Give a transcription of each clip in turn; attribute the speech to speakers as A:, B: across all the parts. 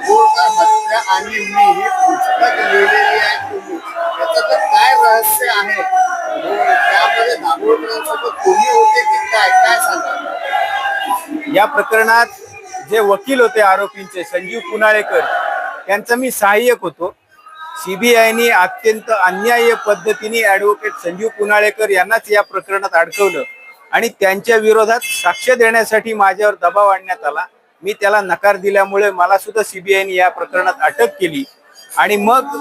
A: दाभोळकर हत्या आणि मी हे पुस्तक लिहिलेली आहे तुम्ही. याचं काय रहस्य आहे? हो, त्यामध्ये दाभोळकरांसोबत तुम्ही होते की काय? काय सांगा
B: या प्रकरणात जे वकील होते आरोपींचे संजीव पुनाळेकर यांचा मी सहाय्यक होतो. सीबीआयने अत्यंत अन्याय्य पद्धतीने ॲडव्होकेट संजीव पुनाळेकर यांनाच या प्रकरणात अडकवलं आणि त्यांच्या विरोधात साक्ष देण्यासाठी माझ्यावर दबाव आणण्यात आला. मी त्याला नकार दिल्यामुळे मला सुद्धा सीबीआयने या प्रकरणात अटक केली. आणि मग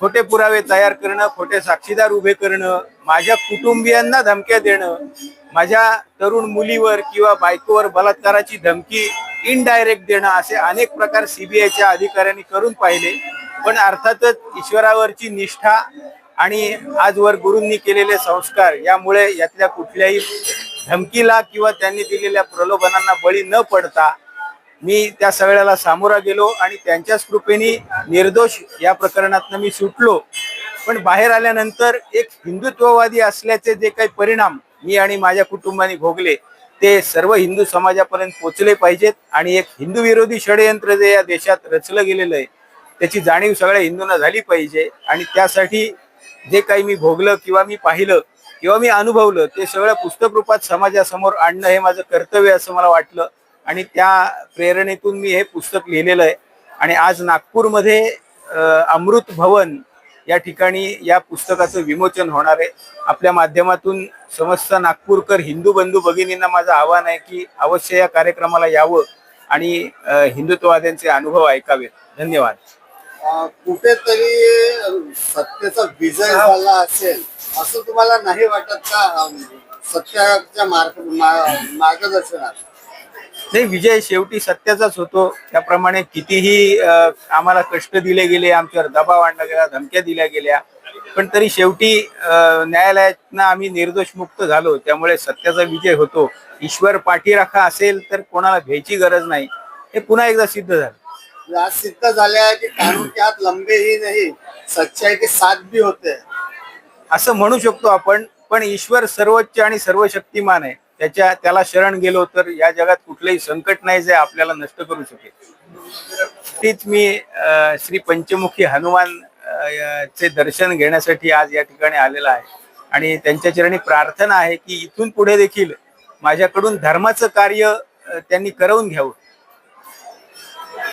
B: खोटे पुरावे तयार करणं खोटे साक्षीदार उभे करणं माझ्या कुटुंबियांना धमक्या देणं माझ्या तरुण मुलीवर किंवा बायकोवर बलात्काराची धमकी इनडायरेक्ट देणं असे अनेक प्रकार सीबीआयच्या अधिकाऱ्यांनी करून पाहिले. पण अर्थातच ईश्वरावरची निष्ठा आणि आजवर गुरूंनी केलेले संस्कार यामुळे यातल्या कुठल्याही धमकीला किंवा त्यांनी दिलेल्या प्रलोभनांना बळी न पडता मी त्या सगळ्याला सामोरा गेलो आणि त्यांच्याच कृपेने निर्दोष या प्रकरणातनं मी सुटलो. पण बाहेर आल्यानंतर एक हिंदुत्ववादी असल्याचे जे काही परिणाम मी आणि माझ्या कुटुंबाने भोगले ते सर्व हिंदू समाजापर्यंत पोचले पाहिजेत आणि एक हिंदू विरोधी षडयंत्र जे या देशात रचलं गेलेलं आहे त्याची जाणीव सगळ्या हिंदूंना झाली पाहिजे आणि त्यासाठी जे काही मी भोगलं किंवा मी पाहिलं किंवा मी अनुभवलं ते सगळं पुस्तक रूपात समाजासमोर आणणं हे माझं कर्तव्य असं मला वाटलं. आणि त्या प्रेरणेतून मी हे पुस्तक लिहिलेलं आहे. आणि आज नागपूरमध्ये अमृत भवन या ठिकाणी या पुस्तकाचं विमोचन होणार आहे. आपल्या माध्यमातून समस्त नागपूरकर हिंदू बंधू भगिनींना माझं आव्हान आहे की अवश्य या कार्यक्रमाला यावं आणि हिंदुत्ववाद्यांचे अनुभव ऐकावेत. धन्यवाद.
A: कुठेतरी सत्तेचा विजय झाला असेल असं तुम्हाला नाही वाटत का सत्याच्या मार्ग मार्गदर्शनात?
B: नाही विजय शेवटी सत्याचाच होतो. त्याप्रमाणे कितीही आम्हाला कष्ट दिले गेले आमच्यावर दबाव आणला गेला धमक्या दिल्या गेल्या पण तरी शेवटी न्यायालयातनं आम्ही निर्दोष मुक्त झालो. त्यामुळे सत्याचा विजय होतो. ईश्वर पाठीराखा असेल तर कोणाला भ्यायची गरज नाही. हे पुन्हा एकदा सिद्ध झालं.
A: आज सिद्ध झाले आहे की कानून के हाथ लंबे ही नाही सच्चाई के साथ भी होते.
B: असं म्हणू शकतो आपण पण ईश्वर सर्वोच्च आणि सर्वशक्तिमान आहे. त्याच्या त्याला शरण गेलो तर या जगात कुठलंही संकट नाही जे आपल्याला नष्ट करू शकेल. तीच मी श्री पंचमुखी हनुमान चे दर्शन घेण्यासाठी आज या ठिकाणी आलेला आहे. आणि त्यांच्या चरणी प्रार्थना आहे की इथून पुढे देखील माझ्याकडून धर्माचं कार्य त्यांनी करवून घ्यावं.